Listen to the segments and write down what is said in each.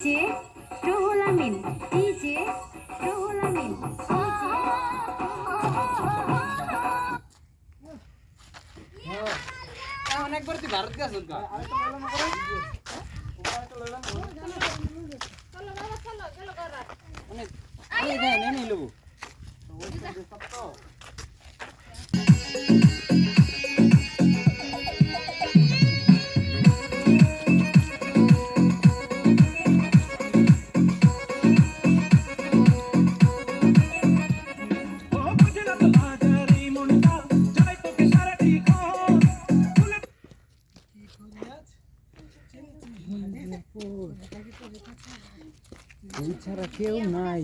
যে প্রহলামিন ডিজে প্রহলামিন অনেকবার তুই ভারত গেছ অনেক লোক ছাড়া কেউ নাই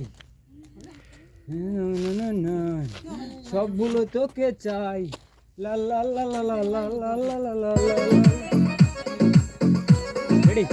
না, না, না, না। সবগুলো তোকে চাই লা লা লা লা লা লা লা লা লা লা লা। Ready?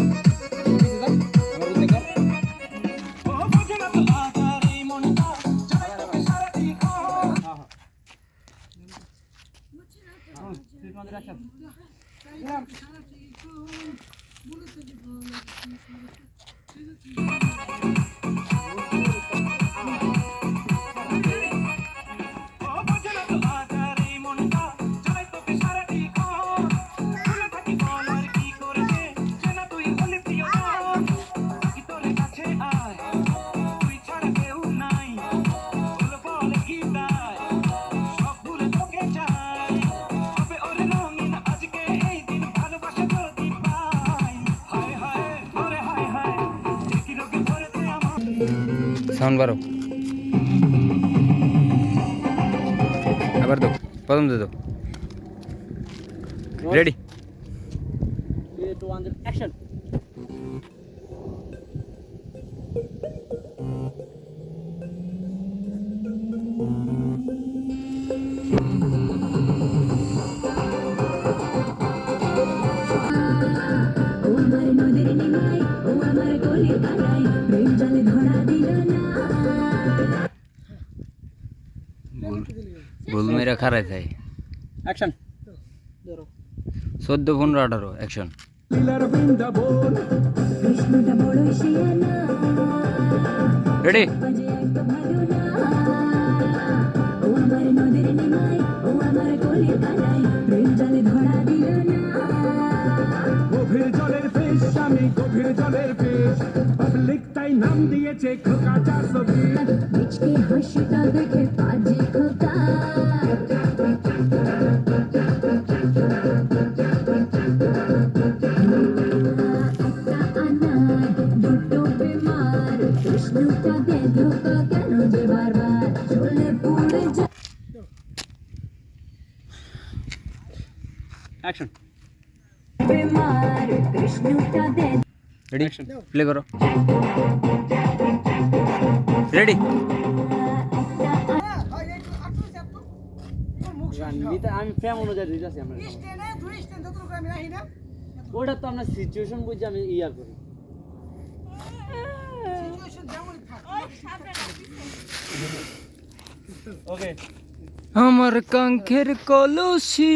সাউন্ড বারো আবার দাও প্রথম দে দাও। রেডি অ্যাকশন ঢোল মেরা খারাই থাই অ্যাকশন চোদ্দ পনেরো আঠারো অ্যাকশন রেডি নাম দিয়েছে খোকা চারশো দেখে পাজি অ্যাকশন রেডি প্লে করো রেডি আমি ফ্যাম অনুযায়ী দিতেছি আমরা। ওটা তো আমরা সিচুয়েশন বুঝে আমি ইয়া করি। ওকে আমার কাঙ্ক্ষের কলসি।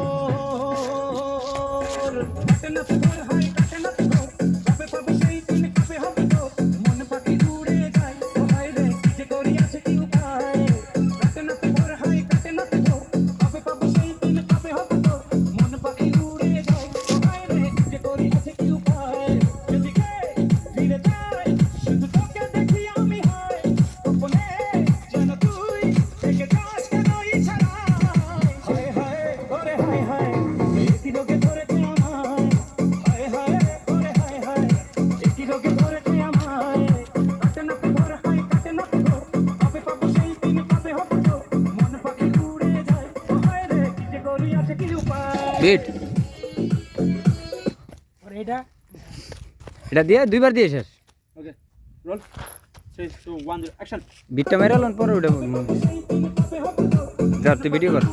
বিট আর এটা? এটা দিয়ে দুইবার দিয়ে শেষ। ওকে রোল বিটটা মেরে আলোন পরে ওটা যা তুই ভিডিও কর।